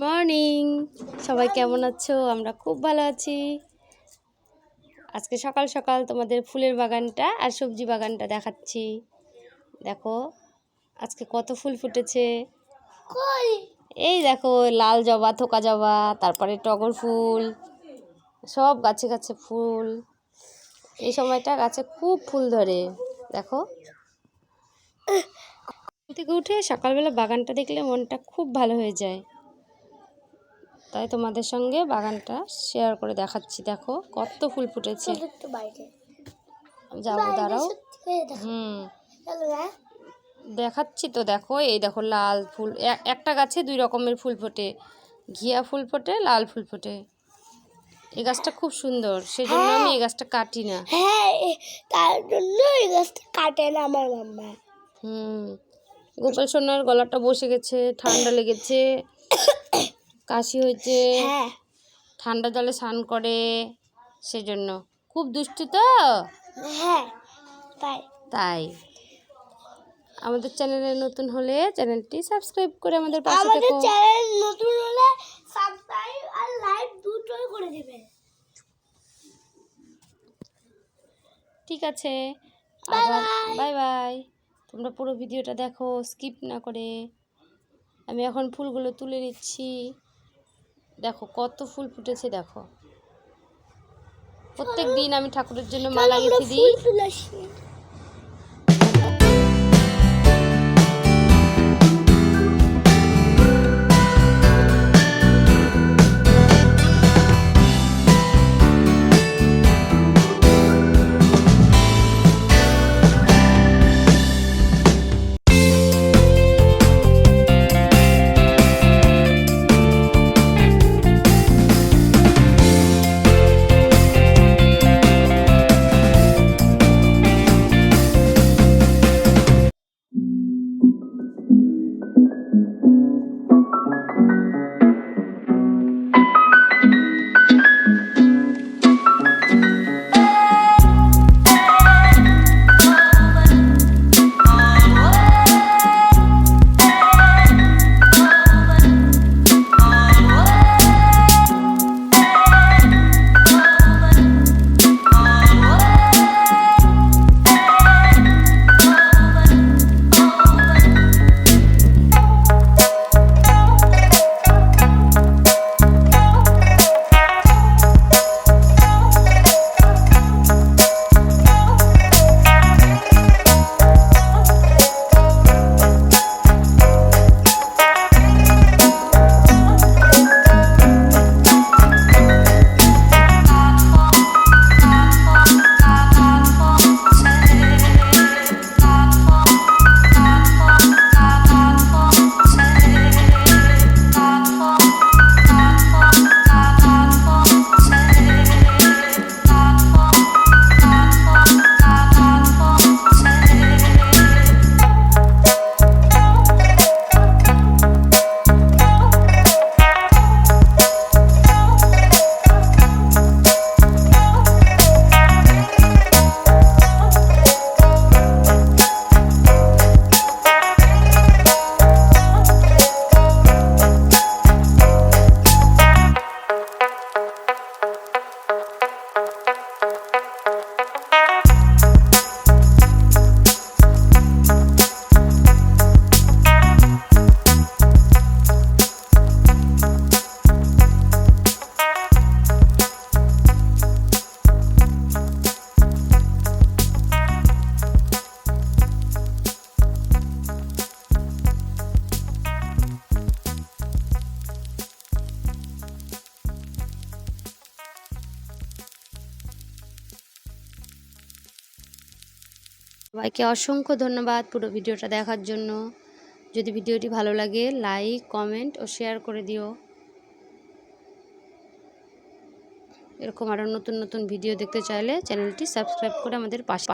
Morning. সবাই কেমন আছো? আমরা খুব ভালো আছি। আজকে সকাল সকাল তোমাদের ফুলের বাগানটা আর সবজি বাগানটা দেখাচ্ছি। দেখো আজকে কত ফুল ফুটেছে। এই দেখো লাল জবা থোকা জবা তারপরে টগর ফুল সব গাছে গাছে ফুল। এই সময়টা গাছে খুব ফুল ধরে দেখো। থেকে উঠে সকালবেলা বাগানটা দেখলে মনটা খুব ভালো হয়ে যায়। তাই তোমাদের সঙ্গে বাগানটা শেয়ার করে দেখাচ্ছি। দেখো কত ফুল ফুটেছে। যাব দাঁড়াও। হুম। দেখাচ্ছি তো দেখো এই দেখো লাল ফুল। একটা গাছে দুই রকমের ফুল ফোটে। ঘিয়া ফুল ফোটে লাল ফুল ফোটে। এই গাছটা খুব সুন্দর সেই জন্য আমি এই গাছটা কাটি না। হ্যাঁ তার জন্য এই গাছটা কাটে না আমার মাম্মা। হুম। গোপাল সোনার গলাটা বসে গেছে ঠান্ডা লেগেছে। কাশি হয়েছে হ্যাঁ। ঠান্ডা জলে স্নান করে সেজন্য। খুব দুষ্টু তো? হ্যাঁ তাই। তাই। আমাদের চ্যানেলে নতুন হলে চ্যানেলটি সাবস্ক্রাইব করে আমাদের পাশে আমাদের চ্যানেল নতুন হলে সাবস্ক্রাইব আর লাইক দুটোই করে দেবে ঠিক আছে। বাই বাই তোমরা পুরো ভিডিওটা দেখো স্কিপ না করে। আমি এখন ফুলগুলো তুলে নিচ্ছি। দেখো কত ফুল ফুটেছে দেখো। প্রত্যেক দিন আমি ঠাকুরের জন্য মালা গেছি গেঁথে দিই? সবাইকে অসংখ্য ধন্যবাদ পুরো ভিডিওটা দেখার জন্য। যদি ভিডিওটি ভালো লাগে, লাইক, কমেন্ট ও শেয়ার করে দিও। এরকম আরও নতুন নতুন ভিডিও দেখতে চাইলে চ্যানেলটি সাবস্ক্রাইব করে আমাদের পাশে